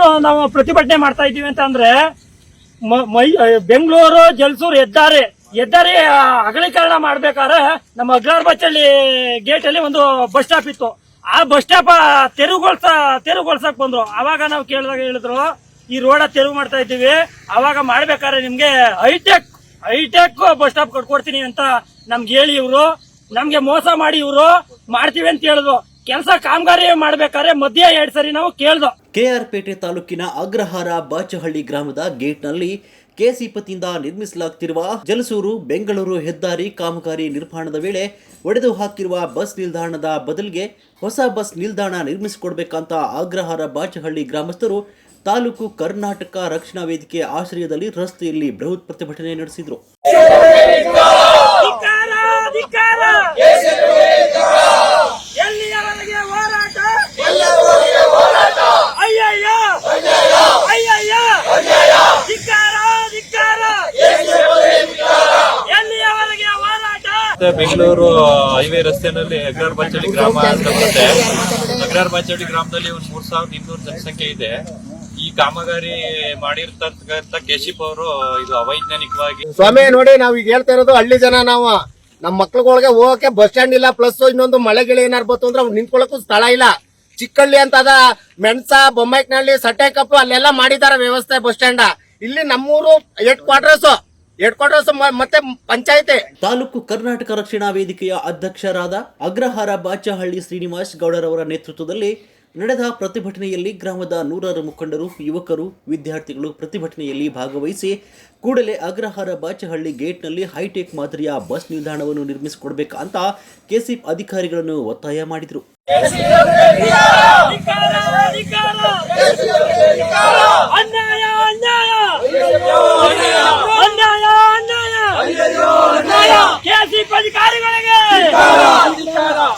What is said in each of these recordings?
ಏನು ನಾವು ಪ್ರತಿಭಟನೆ ಮಾಡ್ತಾ ಇದ್ದೀವಿ ಅಂತ ಅಂದ್ರೆ ಮ- ಬೆಂಗಳೂರು, ಜಲ್ಸೂರು ಹೆದ್ದಾರಿ ಹೆದ್ದಾರಿ ಅಗಲೀಕರಣ ಮಾಡ್ಬೇಕಾದ್ರೆ ನಮ್ಮ ಅಗ್ರಾರ್ ಬಚ್ಚಳ್ಳಿ ಗೇಟ್ ಅಲ್ಲಿ ಒಂದು ಬಸ್ ಸ್ಟಾಪ್ ಇತ್ತು. ಆ ಬಸ್ ಸ್ಟಾಪ್ ತೆರವುಗೊಳ್ಸ ತೆರವುಗೊಳ್ಸಕ್ ಬಂದ್ರು. ಅವಾಗ ನಾವು ಕೇಳಿದಾಗ ಹೇಳಿದ್ರು, ಈ ರೋಡ ತೆರವು ಮಾಡ್ತಾ ಇದ್ದೀವಿ. ಅವಾಗ ಮಾಡ್ಬೇಕಾದ್ರೆ ನಿಮ್ಗೆ ಹೈಟೆಕ್ ಹೈಟೆಕ್ ಬಸ್ ಸ್ಟಾಪ್ ಕಟ್ಕೊಡ್ತೀನಿ ಅಂತ ನಮ್ಗೆ ಹೇಳಿ ಇವರು. ನಮ್ಗೆ ಮೋಸ ಮಾಡಿ ಇವರು. ಮಾಡ್ತೀವಿ ಅಂತ ಹೇಳಿದ್ರು. ಕೆಲಸ ಕಾಮಗಾರಿ ಮಾಡ್ಬೇಕಾದ್ರೆ ಮಧ್ಯ ಎರಡ್ ಸರಿ ನಾವು ಕೇಳ್ದು. ಕೆಆರ್ಪೇಟೆ ತಾಲೂಕಿನ ಅಗ್ರಹಾರ ಬಾಚಹಳ್ಳಿ ಗ್ರಾಮದ ಗೇಟ್ನಲ್ಲಿ ಕೆಸಿಪತಿಯಿಂದ ನಿರ್ಮಿಸಲಾಗುತ್ತಿರುವ ಜಲಸೂರು ಬೆಂಗಳೂರು ಹೆದ್ದಾರಿ ಕಾಮಗಾರಿ ನಿರ್ಮಾಣದ ವೇಳೆ ಒಡೆದು ಹಾಕಿರುವ ಬಸ್ ನಿಲ್ದಾಣದ ಬದಲಿಗೆ ಹೊಸ ಬಸ್ ನಿಲ್ದಾಣ ನಿರ್ಮಿಸಿಕೊಡ್ಬೇಕಂತ ಅಗ್ರಹಾರ ಬಾಚಹಳ್ಳಿ ಗ್ರಾಮಸ್ಥರು ತಾಲೂಕು ಕರ್ನಾಟಕ ರಕ್ಷಣಾ ವೇದಿಕೆ ಆಶ್ರಯದಲ್ಲಿ ರಸ್ತೆಯಲ್ಲಿ ಬೃಹತ್ ಪ್ರತಿಭಟನೆ ನಡೆಸಿದರು. ಮತ್ತೆ ಬೆಂಗಳೂರು ಹೈವೇ ರಸ್ತೆನಲ್ಲಿ ಅಗ್ರಾರ್ ಗ್ರಾಮ ಅಂತ ಬರುತ್ತೆ. ಅಗ್ರಾರ್ ಗ್ರಾಮದಲ್ಲಿ ಒಂದು ಮೂರ್ ಸಾವಿರದ ಇನ್ನೂರು ಜನಸಂಖ್ಯೆ ಇದೆ. ಈ ಕಾಮಗಾರಿ ಮಾಡಿರ್ತಕ್ಕಂಥ ಕೆಶಿಪ್ ಅವರು ಇದು ಅವೈಜ್ಞಾನಿಕವಾಗಿ ಸ್ವಾಮಿ, ನೋಡಿ, ನಾವ್ ಈಗ ಹೇಳ್ತಾ ಇರೋದು ಹಳ್ಳಿ ಜನ ನಾವು. ನಮ್ ಮಕ್ಳುಗಳಿಗೆ ಹೋಗಕ್ಕೆ ಬಸ್ ಸ್ಟ್ಯಾಂಡ್ ಇಲ್ಲ ಪ್ಲಸ್ ಇನ್ನೊಂದು ಮಳೆ ಗಿಳಿ ಏನಾರು ಬಂತು ಅಂದ್ರೆ ಅವ್ರು ಸ್ಥಳ ಇಲ್ಲ. ಚಿಕ್ಕಳ್ಳಿ ಅಂತ ಅದ, ಮೆಣಸ ಸಟ್ಟೆ ಕಪ್ಪು ಅಲ್ಲೆಲ್ಲ ಮಾಡಿದಾರ ವ್ಯವಸ್ಥೆ ಬಸ್ ಸ್ಟ್ಯಾಂಡ್. ಇಲ್ಲಿ ನಮ್ಮೂರು ಹೆಡ್ ಕ್ವಾರ್ಟರ್ಸ್ ಹೆಡ್ ಕ್ವಾರ್ಟರ್ಸ್ ಮತ್ತೆ ಪಂಚಾಯತಿ. ತಾಲೂಕು ಕರ್ನಾಟಕ ರಕ್ಷಣಾ ವೇದಿಕೆಯ ಅಧ್ಯಕ್ಷರಾದ ಅಗ್ರಹಾರ ಬಾಚಹಳ್ಳಿ ಶ್ರೀನಿವಾಸ್ ಗೌಡರವರ ನೇತೃತ್ವದಲ್ಲಿ ನಡೆದ ಪ್ರತಿಭಟನೆಯಲ್ಲಿ ಗ್ರಾಮದ ನೂರಾರು ಮುಖಂಡರು, ಯುವಕರು, ವಿದ್ಯಾರ್ಥಿಗಳು ಪ್ರತಿಭಟನೆಯಲ್ಲಿ ಭಾಗವಹಿಸಿ ಕೂಡಲೇ ಅಗ್ರಹಾರ ಬಾಚಹಳ್ಳಿ ಗೇಟ್ನಲ್ಲಿ ಹೈಟೆಕ್ ಮಾದರಿಯ ಬಸ್ ನಿಲ್ದಾಣವನ್ನು ನಿರ್ಮಿಸಿಕೊಡ್ಬೇಕಂತ ಕೆಸಿಪ್ ಅಧಿಕಾರಿಗಳನ್ನು ಒತ್ತಾಯ ಮಾಡಿದರು.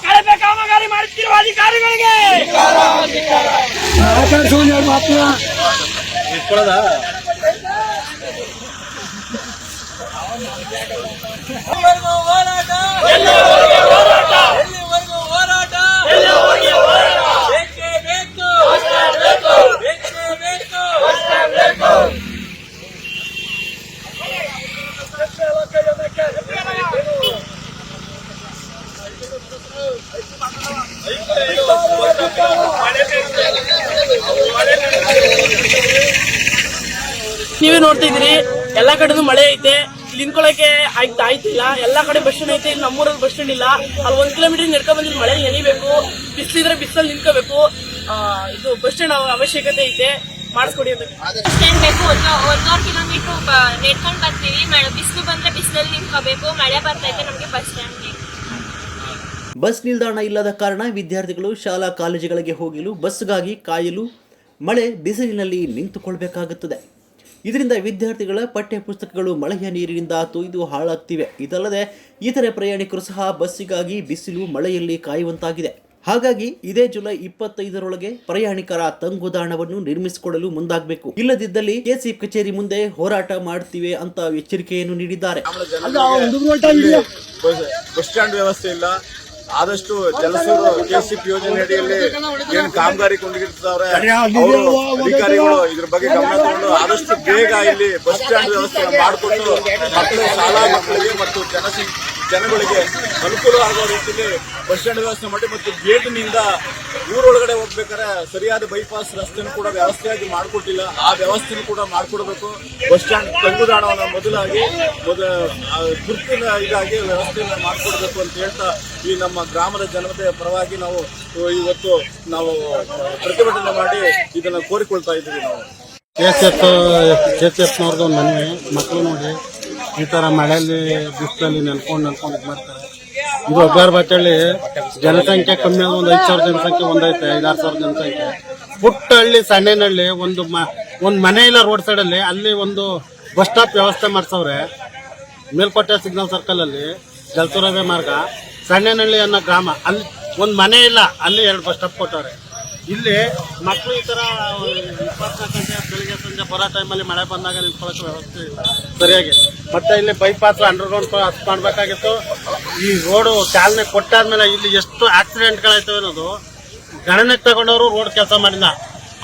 ಕಳಪೆ ಕಾಮಗಾರಿ ಮಾಡುತ್ತಿರುವ ಅಧಿಕಾರಿಗಳಿಗೆ. ನೀವೇ ನೋಡ್ತಾ ಇದೀರಿ ಎಲ್ಲಾ ಕಡೆನೂ ಮಳೆ ಐತೆ. ಇಲ್ಲಿ ನಿಂತ್ಕೊಳಕ್ಕೆ ಆಯ್ತಾ ಆಯ್ತಿಲ್ಲ ಎಲ್ಲಾ ಕಡೆ ಬಸ್ ಸ್ಟ್ಯಾಂಡ್ ಐತೆ. ಇಲ್ಲಿ ನಮ್ಮೂರಲ್ಲಿ ಬಸ್ ಸ್ಟ್ಯಾಂಡ್ ಇಲ್ಲ. ಅಲ್ಲಿ ಒಂದ್ ಕಿಲೋಮೀಟರ್ ನಡ್ಕೊಂಡ್ ಬಂದ್ರೆ ಮಳೆ ನೆನಿಬೇಕು ಬಿಸಿಲಿದ್ರೆ ಬಿಸಿಲಲ್ಲಿ ನಿಂತ್ಕೋಬೇಕು. ಇದು ಬಸ್ ಸ್ಟ್ಯಾಂಡ್ ಅವಶ್ಯಕತೆ ಐತೆ. ಮಾಡಿಸ್ಕೊಡಿ ಅಂತ. ಸ್ಟ್ಯಾಂಡ್ ಬೇಕು. ಒಂದು ಒಂದೂವರೆ ಕಿಲೋಮೀಟರ್ ನೆಡ್ಕೊಂಡು ಬರ್ತೀವಿ. ಮಳೆ ಬಿಸಿಲು ಬಂದ್ರೆ ಬಿಸಿಲಲ್ಲಿ ನಿಂತ್ಕೋಬೇಕು. ಮಳೆ ಬರ್ತೈತೆ ನಮಗೆ ಬಸ್ ಸ್ಟ್ಯಾಂಡ್ ಬೇಕು ಬಸ್ ನಿಲ್ದಾಣ ಇಲ್ಲದ ಕಾರಣ ವಿದ್ಯಾರ್ಥಿಗಳು ಶಾಲಾ ಕಾಲೇಜುಗಳಿಗೆ ಹೋಗಲು. ಬಸ್ಗಾಗಿ ಕಾಯಲು. ಮಳೆ ಬಿಸಿಲಿನಲ್ಲಿ ನಿಂತುಕೊಳ್ಬೇಕಾಗುತ್ತದೆ. ಇದರಿಂದ ವಿದ್ಯಾರ್ಥಿಗಳ ಪಠ್ಯ ಪುಸ್ತಕಗಳು ಮಳೆಯ ನೀರಿನಿಂದ ತೊಯ್ದು ಹಾಳಾಗ್ತಿವೆ. ಇದಲ್ಲದೆ ಇತರೆ ಪ್ರಯಾಣಿಕರು ಸಹ ಬಸ್ಸಿಗಾಗಿ ಬಿಸಿಲು ಮಳೆಯಲ್ಲಿ ಕಾಯುವಂತಾಗಿದೆ. ಹಾಗಾಗಿ ಇದೇ ಜುಲೈ ಇಪ್ಪತ್ತೈದರೊಳಗೆ ಪ್ರಯಾಣಿಕರ ತಂಗುದಾಣವನ್ನು ನಿರ್ಮಿಸಿಕೊಡಲು ಮುಂದಾಗಬೇಕು. ಇಲ್ಲದಿದ್ದಲ್ಲಿ ಕೆಸಿ ಕಚೇರಿ ಮುಂದೆ ಹೋರಾಟ ಮಾಡ್ತೀವಿ ಅಂತ ಎಚ್ಚರಿಕೆಯನ್ನು ನೀಡಿದ್ದಾರೆ. ಬಸ್ ಬಸ್ ಸ್ಟ್ಯಾಂಡ್ ವ್ಯವಸ್ಥೆ ಇಲ್ಲ. ಆದಷ್ಟು ಜಲಸೂರು ಕೆಸಿಪಿ ಯೋಜನೆ ಅಡಿಯಲ್ಲಿ ಏನು ಕಾಮಗಾರಿ ಕೊಂಡಿರ್ತಾವ್ರೆ ಅಧಿಕಾರಿಗಳು ಇದ್ರ ಬಗ್ಗೆ ಗಮನ ತಗೊಂಡು ಆದಷ್ಟು ಬೇಗ ಇಲ್ಲಿ ಬಸ್ ಸ್ಟ್ಯಾಂಡ್ ವ್ಯವಸ್ಥೆ ಮಾಡಿಕೊಂಡು ಮಕ್ಕಳು ಶಾಲಾ ಮಕ್ಕಳಿಗೆ ಮತ್ತು ಜನಸಿ ಜನಗಳಿಗೆ ಅನುಕೂಲ ಆಗೋ ರೀತಿಯಲ್ಲಿ ಬಸ್ ಸ್ಟ್ಯಾಂಡ್ ವ್ಯವಸ್ಥೆ ಮಾಡಿ ಮತ್ತು ಗೇಟ್ನಿಂದ ಊರೊಳಗಡೆ ಹೋಗ್ಬೇಕಾದ್ರೆ ಸರಿಯಾದ ಬೈಪಾಸ್ ರಸ್ತೆಯನ್ನು ಕೂಡ ವ್ಯವಸ್ಥೆಯಾಗಿ ಮಾಡಿಕೊಟ್ಟಿಲ್ಲ. ಆ ವ್ಯವಸ್ಥೆನೂ ಕೂಡ ಮಾಡಿಕೊಡ್ಬೇಕು. ಬಸ್ ಸ್ಟ್ಯಾಂಡ್ ತಂಗುದಾಣವನ್ನು ಮೊದಲಾಗಿ ಮೊದಲ ತುರ್ತಿನ ಇದಾಗಿ ವ್ಯವಸ್ಥೆಯನ್ನು ಮಾಡಿಕೊಡ್ಬೇಕು ಅಂತ ಹೇಳ್ತಾ ಈ ನಮ್ಮ ಗ್ರಾಮದ ಜನತೆಯ ಪರವಾಗಿ ನಾವು ಇವತ್ತು ನಾವು ಪ್ರತಿಭಟನೆ ಮಾಡಿ ಇದನ್ನು ಕೋರಿಕೊಳ್ತಾ ಇದ್ದೀವಿ ನಾವು. K C F K C ಎಫ್ನವ್ರದ್ದು ಒಂದು ಮನವಿ. ಮಕ್ಕಳು ನೋಡಿ ಈ ಥರ ಮಳೆಯಲ್ಲಿ ಬಿಸಿಲಲ್ಲಿ ನೆನ್ಕೊಂಡು ನೆನ್ಕೊಂಡು ಇದು ಮಾಡ್ತಾರೆ. ಇದು ಅಗ್ಗಾರ ಬಟ್ಟಳ್ಳಿ ಜನಸಂಖ್ಯೆ ಕಮ್ಮಿ ಆದ ಒಂದು ಐದು ಸಾವಿರ ಜನಸಂಖ್ಯೆ ಒಂದೈತೆ, ಐದಾರು ಸಾವಿರ ಜನಸಂಖ್ಯೆ. ಪುಟ್ಟ ಹಳ್ಳಿ ಸಣ್ಣನಹಳ್ಳಿ ಒಂದು ಮ, ಒಂದು ಮನೆ ಇಲ್ಲ ರೋಡ್ ಸೈಡಲ್ಲಿ ಅಲ್ಲಿ ಒಂದು ಬಸ್ ಸ್ಟಾಪ್ ವ್ಯವಸ್ಥೆ ಮಾಡ್ಸವ್ರೆ. ಮೇಲ್ಕೋಟೆ ಸಿಗ್ನಲ್ ಸರ್ಕಲ್ ಅಲ್ಲಿ ಜಲಸುರವೆ ಮಾರ್ಗ ಸಣ್ಣನಹಳ್ಳಿ ಅನ್ನೋ ಗ್ರಾಮ, ಅಲ್ಲಿ ಒಂದು ಮನೆ ಇಲ್ಲ, ಅಲ್ಲಿ ಎರಡು ಬಸ್ ಸ್ಟಾಪ್ ಕೊಟ್ಟವ್ರೆ. ಇಲ್ಲಿ ಮಕ್ಕಳು ಈ ಇಪ್ಪತ್ನಾಲ್ಕು ಗಂಟೆ ಬೆಳಿಗ್ಗೆ ಸಂಜೆ ಬರೋ ಟೈಮಲ್ಲಿ ಮಳೆ ಬಂದಾಗ ನಿಂತ್ಕೊಳ್ಳೋಕೆ ವ್ಯವಸ್ಥೆ ಇಲ್ಲ, ಸರಿಯಾಗಿ. ಮತ್ತೆ ಇಲ್ಲಿ ಬೈಪಾಸ್ ಅಂಡರ್ಗ್ರೌಂಡ್ ಅಷ್ಟು ಮಾಡಬೇಕಾಗಿತ್ತು. ಈ ರೋಡು ಚಾಲನೆ ಕೊಟ್ಟಾದ್ಮೇಲೆ ಇಲ್ಲಿ ಎಷ್ಟು ಆಕ್ಸಿಡೆಂಟ್ಗಳಾಯ್ತವೆ ಅನ್ನೋದು ಗಣನೆ ತಗೊಂಡವರು ರೋಡ್ ಕೆಲಸ ಮಾಡಿಲ್ಲ.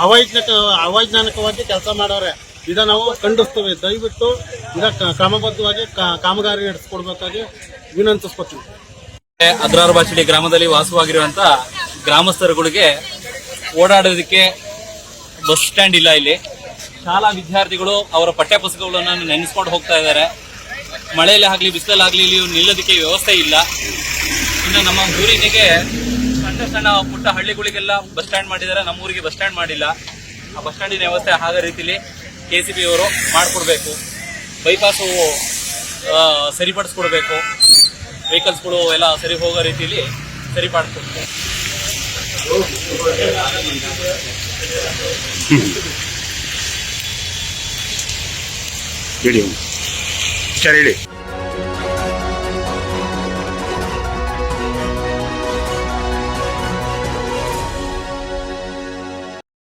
ಅವೈಜ್ಞಾನಿಕ ಅವೈಜ್ಞಾನಿಕವಾಗಿ ಕೆಲಸ ಮಾಡೋರೆ. ಇದ ನಾವು ಖಂಡಿಸ್ತೇವೆ. ದಯವಿಟ್ಟು ಇದ ಕ್ರಮಬದ್ಧವಾಗಿ ಕಾಮಗಾರಿ ನಡೆಸ್ಕೊಡ್ಬೇಕಾಗಿ ವಿನಂತಿಸ್ಕೊತೀವಿ. ಅದ್ರಾರ್ ಬಾಚಿಡಿ ಗ್ರಾಮದಲ್ಲಿ ವಾಸವಾಗಿರುವಂತ ಗ್ರಾಮಸ್ಥರುಗಳಿಗೆ ಓಡಾಡೋದಕ್ಕೆ ಬಸ್ ಸ್ಟ್ಯಾಂಡ್ ಇಲ್ಲ ಇಲ್ಲಿ. ಶಾಲಾ ವಿದ್ಯಾರ್ಥಿಗಳು ಅವರ ಪಠ್ಯಪುಸ್ತಕಗಳನ್ನು ನೆನೆಸ್ಕೊಂಡು ಹೋಗ್ತಾ ಇದ್ದಾರೆ. ಮಳೆಯಲ್ಲಿ ಆಗಲಿ, ಬಿಸಿಲಲ್ಲಾಗಲಿ ಇಲ್ಲಿ ನಿಲ್ಲೋದಕ್ಕೆ ವ್ಯವಸ್ಥೆ ಇಲ್ಲ. ಇನ್ನು ನಮ್ಮ ಊರಿನಿಗೆ ಸಣ್ಣ ಸಣ್ಣ ಪುಟ್ಟ ಹಳ್ಳಿಗಳಿಗೆಲ್ಲ ಬಸ್ ಸ್ಟ್ಯಾಂಡ್ ಮಾಡಿದ್ದಾರೆ. ನಮ್ಮ ಊರಿಗೆ ಬಸ್ ಸ್ಟ್ಯಾಂಡ್ ಮಾಡಿಲ್ಲ. ಆ ಬಸ್ ಸ್ಟ್ಯಾಂಡಿನ ವ್ಯವಸ್ಥೆ ಆಗೋ ರೀತಿಲಿ ಕೆ ಸಿ ಬಿ ಅವರು ಮಾಡಿಕೊಡ್ಬೇಕು. ಬೈಪಾಸು ಸರಿಪಡಿಸ್ಕೊಡ್ಬೇಕು. ವೆಹಿಕಲ್ಸ್ಗಳು ಎಲ್ಲ ಸರಿ ಹೋಗೋ ರೀತಿಯಲ್ಲಿ ಸರಿಪಡಿಸ್ಕೊಡ್ಬೇಕು. ಹೇಳಿ ಸರ್ ಹೇಳಿ